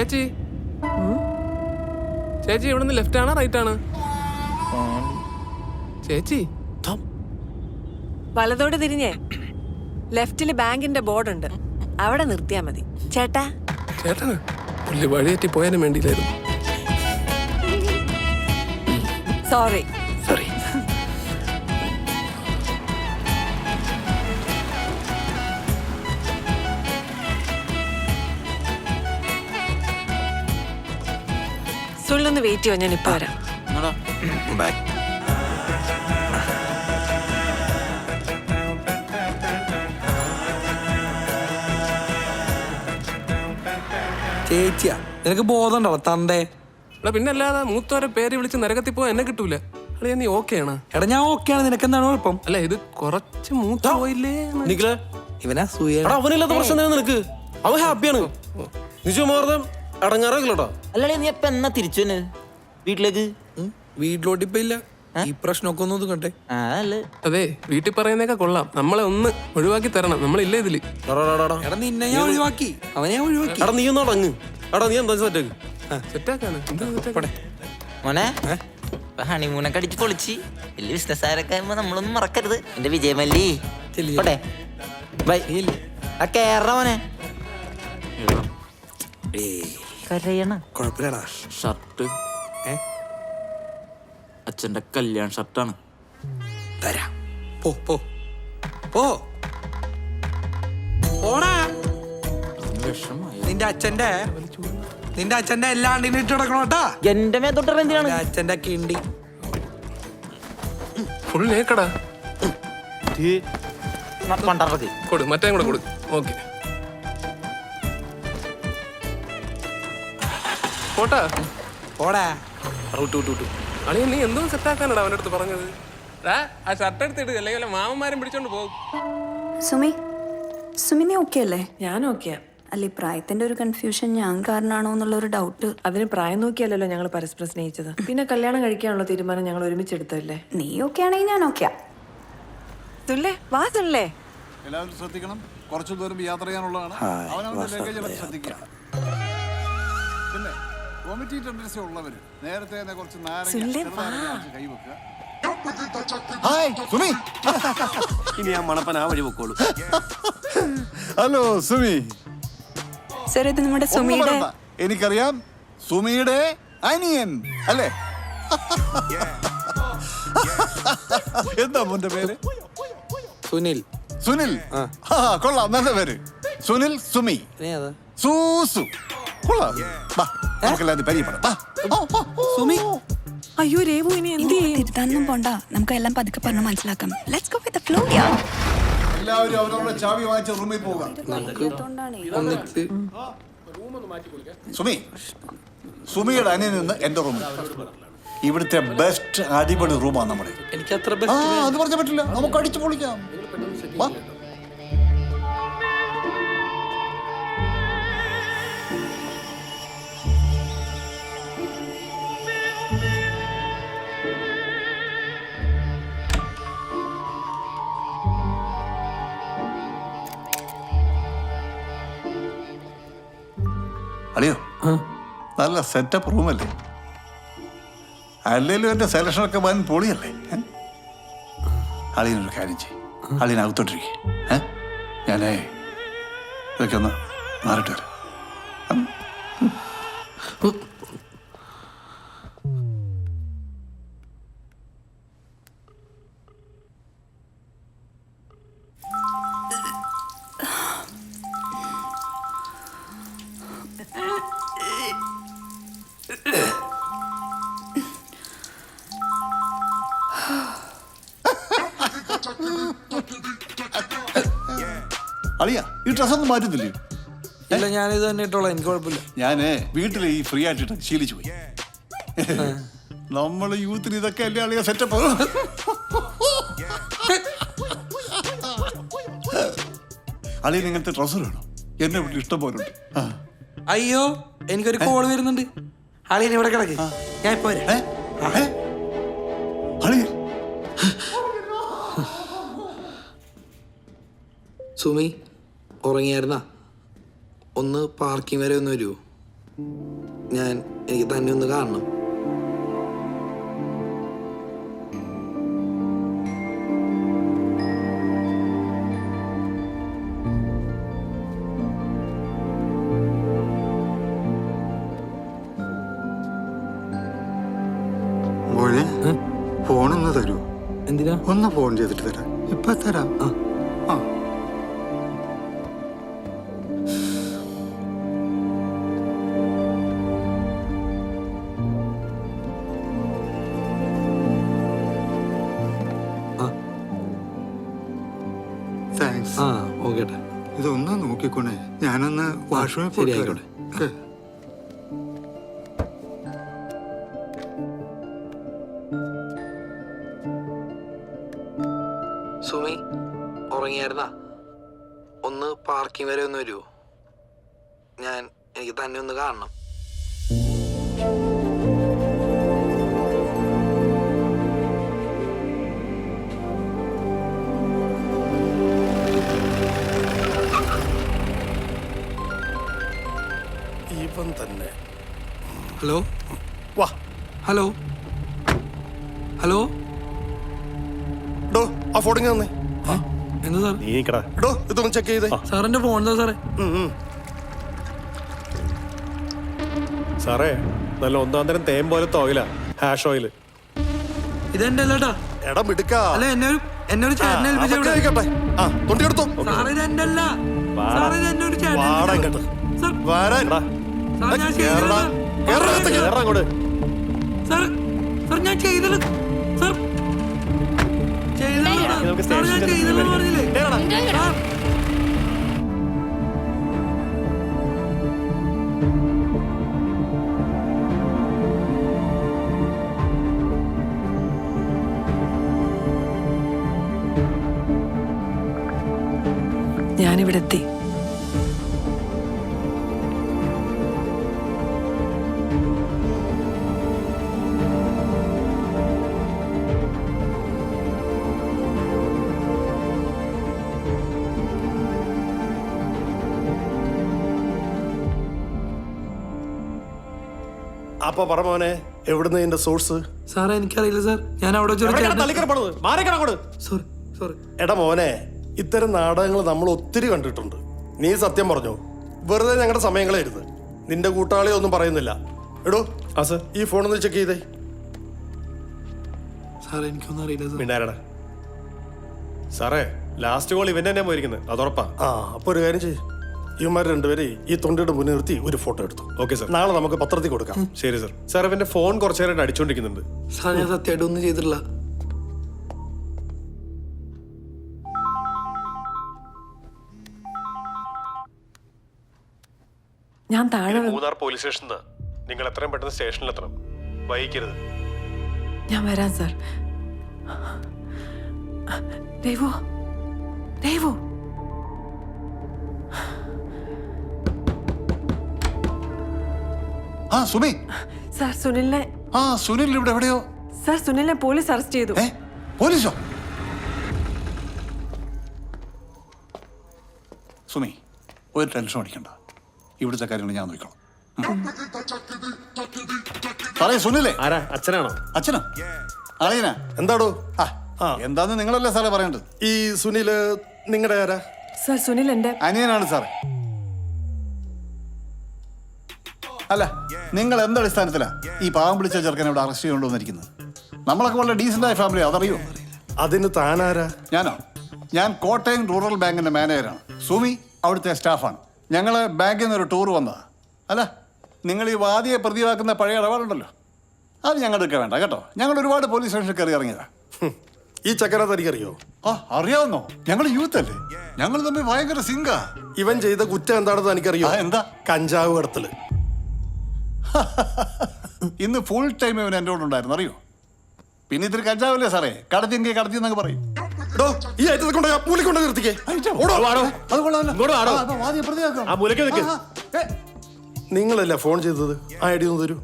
ചേച്ചി. ചേച്ചി ഇവിടുന്ന് ലെഫ്റ്റ് ആണോ റൈറ്റ് ആണ്? ചേച്ചി. വലതോട് തിരിഞ്ഞേ. ലെഫ്റ്റിൽ ബാങ്കിന്റെ ബോർഡ് ഉണ്ട് അവിടെ നിർത്തിയാ മതി. ചേട്ടാ. ചേട്ടാ പുള്ളി വഴിയേറ്റി പോയാലും വേണ്ടിയില്ലായിരുന്നു. സോറി സോറി സുള്ളൊന്ന് വെയിറ്റ് ചെയ്യോ ഞാൻ ഇപ്പൊ വരാം. ചേച്ചിയാ നിനക്ക് ബോധമുണ്ടോ തന്തേ? എടാ പിന്നെ അല്ലാതെ മൂത്തോരെ പേര് വിളിച്ച് നരകത്തിൽ പോയാൽ എന്നെ കിട്ടൂല. അളിയാ നീ ഓക്കെയാണ് എടാ ഞാൻ ഓക്കെയാണ് നിനക്ക് എന്താണ് കുഴപ്പം? അല്ല ഇത് കുറച്ച് മൂത്ത പോയില്ലേ ഇവനാ സൂയ അവനില്ലാത്ത പ്രശ്നം തന്നെ നിനക്ക്? അവൻ ഹാപ്പിയാണ്. നിജു മാർദ്ദം അല്ലടേ നീ എപ്പ എന്നാ തിരിച്ചു തന്നെ വീട്ടിലേക്ക്? വീട്ടിലോട്ട് ഇപ്പൊ ഇല്ല. ഈ പ്രശ്നമൊക്കെ ഒന്നും ഒതുക്കട്ടെ ആ അല്ലേ അതെ വീട്ടിൽ പറയുന്നേക്കാ കൊള്ളാം. നമ്മളെ ഒന്ന് ഒഴിവാക്കി തരണം. നമ്മളില്ല ഇതിൽ? എടാ, നിന്നെ ഞാൻ ഒഴിവാക്കി. അവനെ ഞാൻ ഒഴിവാക്കി. എടാ നീ ഒന്ന് അടങ്ങ് എടാ നീ എന്താ സെറ്റാക്ക് സെറ്റാക്കാണ് എന്താ സെറ്റാക്കണേ മോനെ ഇപ്പൊ ഹണിമൂണൊക്കെ അടിച്ച് പൊളിച്ച്. വലിയ ബിസിനസ്സുകാരൊക്കെ ആകുമ്പോ നമ്മളൊന്നും മറക്കരുത്. എന്റെ വിജയമല്ലി. ചെല്ലി. പോട്ടെ. ബൈ ആ കേറണ മോനെ. ഏയ്. കരയണ കുഴപ്പമില്ലടാ ഷർട്ട് ഏ അച്ഛന്റെ കല്യാൺ ഷർട്ടാണ് തരാം പോ പോ പോ പോടാ നിന്റെ അച്ഛന്റെ നിന്റെ അച്ഛന്റെ എല്ലാ അണ്ടിനും ഇട്ട് കിടക്കണോട്ടാ എന്റെ മേത്തോട്ട് എന്തിനാണ് നിന്റെ അച്ഛന്റെ കിണ്ടി ഫുൾ കൊടു മറ്റേ കൂടെ കൊടു ഓക്കെ പോട്ടാ. പോടാ. വിട്ടു വിട്ടു വിട്ടു അളിയ നീ എന്തോ സെറ്റാക്കാനടാ അവന്റെ അടുത്ത് പറഞ്ഞത്? ആ ഷർട്ട് എടുത്തിട്ട് അല്ലെങ്കിൽ മാമന്മാരും പിടിച്ചോണ്ട് പോകും. സുമി സുമി നീ ഓക്കെ അല്ലേ? ഞാൻ ഓക്കെയാ അല്ല ഈ പ്രായത്തിന്റെ ഒരു കൺഫ്യൂഷൻ ഞാൻ കാരണമാണോ എന്നുള്ള ഒരു ഡൗട്ട് അതിന് പ്രായം നോക്കിയല്ലല്ലോ ഞങ്ങൾ പരസ്പരം സ്നേഹിച്ചത്. പിന്നെ കല്യാണം കഴിക്കാനുള്ള തീരുമാനം ഞങ്ങൾ ഒരുമിച്ച് ഒരുമിച്ചെടുത്തല്ലേ നീ ഓക്കെ ആണെങ്കിൽ ഞാൻ ഓക്കെയാ തുല്ലേ വാ തുല്ലേ. എല്ലാവരും ശ്രദ്ധിക്കണം. കുറച്ചു ദൂരം യാത്ര ചെയ്യാനുള്ളതാണ്. അവനവന്റെ ലഗേജ് ശ്രദ്ധിക്കുക. വോമിറ്റി ടെൻഡൻസി ഉള്ളവര്. നേരത്തെ തന്നെ കുറച്ച് നാരങ്ങ കൈവെക്കുക ഹായ് സുമി. ഇനി ആ മണപ്പൻ ആ വഴി പൊക്കോളൂ. ഹലോ സുമി. സാർ ഇത് നമ്മുടെ സുമിയുടെ എനിക്കറിയാം സുമിയുടെ അനിയൻ അല്ലേ? എന്താ മോന്റെ പേര്? സുനിൽ. സുനിൽ. ആ. കൊള്ളാം നല്ല പേര്. സുനിൽ സുമി. സൂസു. കൊള്ളാം. വാ നമുക്കെല്ലാം പരിചയപ്പെടാം വാ. ഓ, ഓ, ഓ. സുമി. അയ്യോ രേവു ഇനി എന്ത് ചെയ്യും? തിരുത്താനൊന്നും പോണ്ട. നമുക്ക് എല്ലാം പതുക്കെ പറഞ്ഞ് മനസ്സിലാക്കാം. Let's go with flow yeah എല്ലാവരും അവരവരുടെ ചാവി വാങ്ങിച്ച റൂമിൽ പോവുക. ഒന്നിച്ച് സുമി സുമിയുടെ അനിയൻ നിന്ന് എന്റെ റൂമിൽ ഇവിടുത്തെ ബെസ്റ്റ് അടിപൊളി റൂമാണ് നമ്മുടെ. എനിക്ക് അത്ര ആ ബെസ്റ്റ് അത് പറഞ്ഞാൽ പറ്റില്ല. നമുക്ക് അടിച്ചു പൊളിക്കാം. വാ. അളിയോ നല്ല സെറ്റപ്പ് റൂമല്ലേ അല്ലേലും എന്റെ സെലക്ഷനൊക്കെ വൻ പൊളിയല്ലേ? അളിയനൊരു കാര്യം ചെയ്യും. അളിയനകത്തോട്ടിരിക്കേ ഏ? ഞാനേ ഇതൊക്കെ ഒന്ന് മാറിട്ട് വരാം. ഈ ഡ്രസ് ഒന്നും മാറ്റത്തില്ലേ ഇല്ല ഞാനിത് തന്നെ ഇട്ടോളാം. എനിക്ക് കുഴപ്പമില്ല. ഞാനേ വീട്ടിൽ ഈ ഫ്രീ ആയിട്ട് ശീലിച്ചു പോയി. നമ്മൾ യൂത്തിന് ഇതൊക്കെ അല്ലേ അളിയ സെറ്റപ്പ് അളിയൻ ഇങ്ങനത്തെ ഡ്രസ്സർ വേണം? എന്നെ വീട്ടിൽ ഇഷ്ടം പോലെ ഉണ്ട് അയ്യോ എനിക്കൊരു കോൾ വരുന്നുണ്ട്. അളിയൻ ഇവിടെ കിടക്ക്. ഞാൻ ഇപ്പൊ വരാം? അളിയൻ. സുമി ഉറങ്ങിയായിരുന്നാ? ഒന്ന് പാർക്കിംഗ് വരെ ഒന്ന് വരുമോ ഞാൻ എനിക്ക് തന്നെ ഒന്ന് കാണണം. ഫോണൊന്ന് തരൂ. എന്തിനാ? ഒന്ന് ഫോൺ ചെയ്തിട്ട് തരാം. ഇപ്പൊ തരാം. ആ. ഇതൊന്ന് നോക്കിക്കോണേ. ഞാനൊന്ന് വാഷ്റൂമിൽ പോയിട്ട്. സുമി ഉറങ്ങിയായിരുന്നാ? ഒന്ന് പാർക്കിംഗ് വരെ ഒന്ന് വരുമോ ഞാൻ എനിക്ക് തന്നെ ഒന്ന് കാണണം. ഹലോ? വാ. ഹലോ? ഹലോ? ഡോ ആ ഫോണിങ് തന്നേ. എന്താ സാർ നീക്കടാ ഡോ ഇതൊന്ന് ചെക്ക് ചെയ്തേ. സാറിന്റെ ഫോൺ എന്താ സാറേ? സാറേ നല്ല ഒന്നാം തരം തേൻ പോലെ ഓയിലാ ഹാഷ് ഓയിൽ ഇതെന്റെ അല്ലട്ടാ എടാ മിടുക്ക. അല്ല എന്നെ ഒരു എന്നെ ഒരു ചേട്ടനെ ഏൽപ്പിച്ചു ഇവിടെ. ആ തൊണ്ടി എടുത്തോ. സാറേ ഇത് അല്ല സാറേ ഇതെന്നെ ഒരു ചേട്ടനെ വാടാ ഏൽപ്പിച്ച ഇങ്ങോട്ട്. സാർ വരാൻ സാർ ഞാൻ ചെയ്തില്ല ഞാൻ സാർ സാർ ഞാൻ സ്റ്റേഷനിൽ പറഞ്ഞില്ലേ? കേറടാ. സാർ. ഞാനിവിടെ അപ്പൊ പറ മോനെ എവിടുന്ന് എന്റെ സോഴ്സ് സാറേ എനിക്കറിയില്ല സാർ. ഞാൻ അവിടെ സോറി സോറി എടാ മോനെ ഇത്തരം നാടകങ്ങൾ നമ്മൾ ഒത്തിരി കണ്ടിട്ടുണ്ട്. നീ സത്യം പറഞ്ഞു? വെറുതെ ഞങ്ങളുടെ സമയങ്ങളായിരുന്നു നിന്റെ കൂട്ടാളി ഒന്നും പറയുന്നില്ല. എടോ ആ സർ. ഈ ഫോണൊന്ന് ചെക്ക് ചെയ്തേ. സാറേ എനിക്കൊന്നും അറിയില്ല സാർ. മിണ്ടാരടാ. സാറേ ലാസ്റ്റ് കോൾ ഇവൻ തന്നെ പോയിരിക്കുന്നത് അതുറപ്പാ. ആ അപ്പൊ ഒരു കാര്യം ചെയ്യ്. ഇവന്മാർ രണ്ടുപേരെ ഈ തൊണ്ടയുടെ മുന്നിൽ നിർത്തി ഒരു ഫോട്ടോ എടുത്തു. Okay sir. നാളെ നമുക്ക് പത്രത്തിൽ കൊടുക്കാം. ശരി സാർ. സാർ അവന്റെ ഫോൺ കുറച്ചു നേരമായിട്ട് അടിച്ചോണ്ടിരിക്കുന്നുണ്ട്. സാർ ഞാൻ സത്യമായിട്ട് ഒന്നും ചെയ്തിട്ടില്ല. ഞാൻ താഴെ മൂന്നാർ പോലീസ് സ്റ്റേഷനിൽ നിങ്ങൾ എത്രയും പെട്ടെന്ന് സ്റ്റേഷനിൽ എത്തണം വൈകിക്കരുത്. ഞാൻ വരാം സാർ. ദൈവോ രേവു ആ സുമി. സാർ സുനിലിനെ ആ സുനിൽ ഇവിടെ എവിടെയോ? സാർ സുനിലിനെ പോലീസ് അറസ്റ്റ് ചെയ്തു. ഏ പോലീസോ? സുമി ഒരു ടെൻഷൻ അടിക്കണ്ട. ഇവിടുത്തെ കാര്യങ്ങൾ ഞാൻ നോക്കിക്കോളാം. ഉം. സുനിലേ. ആരാ? അച്ഛനാണോ? അച്ഛനോ? അറിയനാ എന്താടോ? ആ എന്താന്ന് നിങ്ങളല്ലേ സാറേ പറയേണ്ടത്? ഈ സുനിൽ നിങ്ങളുടെ ആരാ? സാർ സുനിൽ എന്റെ അനിയനാണ് സാറേ. അല്ല നിങ്ങൾ എന്തടിസ്ഥാനത്തിലാ ഈ പാവം പിടിച്ച ചെറുക്കനെ ഇവിടെ അറസ്റ്റ് ചെയ്തുകൊണ്ടുവന്നിരിക്കുന്നത് നമ്മളൊക്കെ വളരെ ഡീസന്റായ ഫാമിലി അതറിയോ? അതിന് താനാരാ? ഞാനോ? ഞാൻ കോട്ടയം റൂറൽ ബാങ്കിന്റെ മാനേജറാണ്. സുമി അവിടുത്തെ സ്റ്റാഫാണ്. ഞങ്ങൾ ബാങ്കിൽ നിന്ന് ഒരു ടൂർ വന്നതാ. അല്ല നിങ്ങൾ ഈ വാദിയെ പ്രതിവാക്കുന്ന പഴയ ഇടപാടുണ്ടല്ലോ? അത് ഞങ്ങൾക്ക് വേണ്ട കേട്ടോ? ഞങ്ങൾ ഒരുപാട് പോലീസ് സ്റ്റേഷനിൽ കയറി ഇറങ്ങിയതാ. ഹും. ഈ ചക്കര തനിക്കറിയോ? ആ അറിയാവുന്നോ? ഞങ്ങൾ യൂത്ത് അല്ലേ? ഞങ്ങൾ തമ്മിൽ ഭയങ്കര സിംഗാ ഇവൻ ചെയ്ത കുറ്റം എന്താണെന്ന് തനിക്കറിയോ? ആ, എന്താ? കഞ്ചാവ് കടത്തൽ. ഇന്ന് ഫുൾ ടൈം ഇവൻ എന്റെ കൂടെ ഉണ്ടായിരുന്നു അറിയോ? പിന്നെ ഇത്തിരി കഞ്ചാവല്ലേ സാറേ? കടത്തിയെങ്കിൽ കടത്തി എന്നൊക്കെ പറയും. നിങ്ങളല്ല ഈ ഐറ്റത്തെ കൊണ്ട് മൂലി കൊണ്ട് നിർത്തിക്കേ. ഓടോ, അത് കൊള്ളാമല്ലോ. ഇങ്ങോട്ട് വാടോ. ആ, അപ്പൊ വാദിയെ പ്രതിയാക്കാം. ആ മൂലയ്ക്ക് നിൽക്ക്. ആ, ആ, ഏ, നിങ്ങളല്ലേ ഫോൺ ചെയ്തത്? ആ ഐ ഡി ഒന്ന് തരൂ.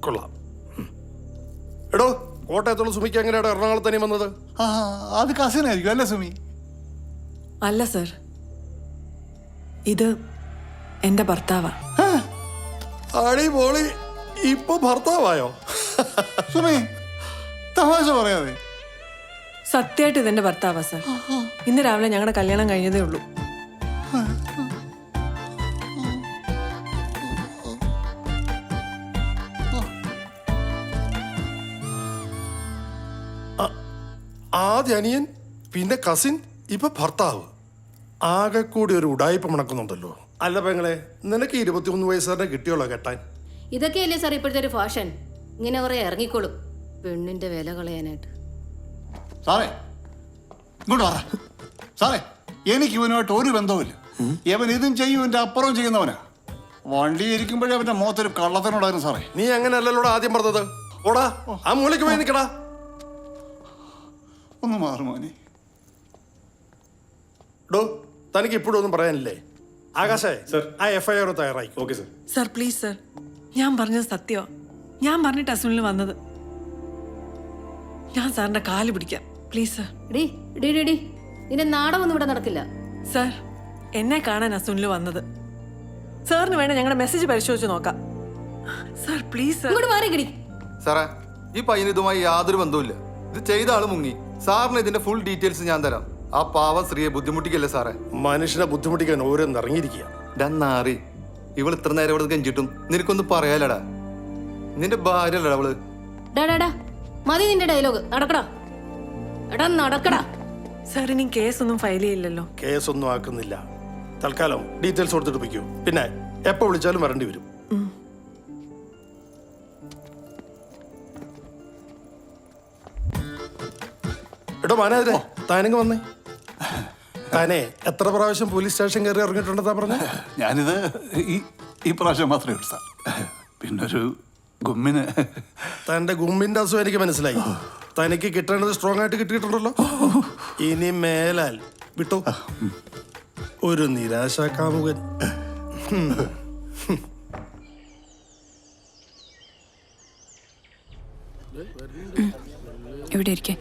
കൊള്ളാം. കോട്ടയത്തുള്ള സുമിക്ക് എങ്ങനെയാണ് എറണാകുളത്ത് തന്നെ വന്നത്? ആ അത് കസിനായിരിക്കും അല്ലേ സുമി? അല്ല സർ. ഇത് എന്റെ ഭർത്താവാ. അടി പോളി ഇപ്പൊ ഭർത്താവായോ? സുമി തമാശ പറയാതെ. സത്യമായിട്ട് ഇതെന്റെ ഭർത്താവാ സർ. ഇന്ന് രാവിലെ ഞങ്ങളുടെ കല്യാണം കഴിഞ്ഞതേ ഉള്ളൂ. ആദ്യ അനിയൻ പിന്നെ കസിൻ ഇപ്പൊ ഭർത്താവ്. ആകെ കൂടി ഒരു ഉടായ്പ മണക്കുന്നുണ്ടല്ലോ അല്ല പെങ്ങളെ നിനക്ക് ഇരുപത്തിയൊന്ന് വയസ്സുകാരനെ കിട്ടിയോളോ കെട്ടാൻ? ഇതൊക്കെയല്ലേ സാർ ഇപ്പോഴത്തെ ഒരു ഫാഷൻ ഇങ്ങനെ കുറെ ഇറങ്ങിക്കോളും. പെണ്ണിന്റെ വില കളയാനായിട്ട്. സാറേ ഇങ്ങോട്ട് പറ സാറേ എനിക്ക് ഇവനുമായിട്ട് ഒരു ബന്ധവുമില്ല. ഇവൻ ഇതും ചെയ്യും ഇവന്റെ അപ്പുറം ചെയ്യുന്നവനാ. വണ്ടി ഇരിക്കുമ്പോഴേ അവന്റെ മുഖത്തൊരു കള്ളത്തിനോടായിരുന്നു സാറേ. നീ എങ്ങനെയല്ലോ ആദ്യം പറഞ്ഞത്. ഓടാ ആ മൂലയ്ക്ക് പോയി നിൽക്കടാ ഒന്ന് മാറും മോനെ. ഡോ തനിക്ക് ഇപ്പോഴും ഒന്നും പറയാനില്ലേ? ആകാശേ സർ. ആ എഫ് ഐ ആർ തയ്യാറായി okay sir. Sir please sir. ഞാൻ പറഞ്ഞത് സത്യമോ ഞാൻ പറഞ്ഞിട്ട് അസുനിൽ വന്നത്. ഞാൻ സാറിന്റെ കാൽ പിടിക്കാം. Please sir. D D D ഡി നിന്റെ നാടകമൊന്നും ഇവിടെ നടക്കില്ല. സർ എന്നെ കാണാൻ അസുനിൽ വന്നത്. സാറിന് വേണേ ഞങ്ങളുടെ മെസ്സേജ് പരിശോധിച്ച് നോക്കാം. Sir please sir. ഇങ്ങോട്ട് മാറി കിടി സാറേ ഈ പയ്യന് ഇതുമായി യാതൊരു ബന്ധവുമില്ല. ഇത് ചെയ്ത ആൾ മുങ്ങി. സാറിന് ഇതിന്റെ ഫുൾ ഡീറ്റെയിൽസ് ഞാൻ തരാം. ആ പാവം സ്ത്രീയെ ബുദ്ധിമുട്ടിക്കല്ലേ സാറേ? മനുഷ്യനെ ബുദ്ധിമുട്ടിക്കാൻ ഓരോന്ന് ഇറങ്ങിയിരിക്കുക ഡന്നാറി ഇവൾ ഇത്ര നേരം ഇവിടെ കെഞ്ചിട്ടും നിനക്കൊന്നും പറയാലടാ നിന്റെ ഭാര്യ അല്ലടാ അവൾ മതി നിന്റെ ഡയലോഗ് നടക്കടാ. എടാ നടക്കടാ. സാർ ഇനി കേസൊന്നും ഫയൽ ചെയ്യില്ലല്ലോ. കേസൊന്നും ആക്കുന്നില്ല. തൽക്കാലം ഡീറ്റെയിൽസ് കൊടുത്തിട്ട് പിന്നെ എപ്പോ വിളിച്ചാലും വരേണ്ടി വരും. എടോ മാനേജരെ താനിങ് വന്നേ. താനെ എത്ര പ്രാവശ്യം പോലീസ് സ്റ്റേഷൻ കയറി ഇറങ്ങിയിട്ടുണ്ടെന്നാ പറഞ്ഞ? ഞാനിത് ഈ ഈ പ്രാവശ്യം മാത്രമേ ഉള്ളൂ സാർ. പിന്നൊരു ഗുമ്മിന്. തന്റെ ഗുമ്മിന്റെ അസുഖം എനിക്ക് മനസ്സിലായി. തനിക്ക് കിട്ടേണ്ടത് സ്ട്രോങ് ആയിട്ട് കിട്ടിയിട്ടുണ്ടല്ലോ. ഇനി മേലാൽ വിട്ടു. ഒരു നിരാശാ കാമുകൻ ഇവിടെ ഇരിക്കെ.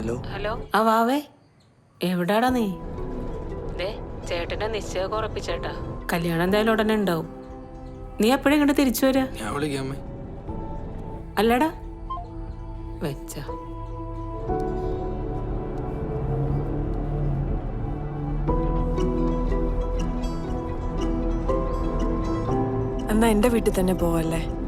ഹലോ. ഹലോ. ആ വാവേ. എവിടാടാ നീ? ദേ ചേട്ടന്റെ നിശ്ചയം ഉറപ്പിച്ചേട്ടാ. കല്യാണം എന്തായാലും ഉടനെ ഉണ്ടാവും. നീ എപ്പോഴും ഇങ്ങോട്ട് തിരിച്ചു വരാ? ഞാൻ വിളിക്കാമേ അല്ലടാ. വെച്ച. എന്നാ എന്റെ വീട്ടിൽ തന്നെ പോവല്ലേ?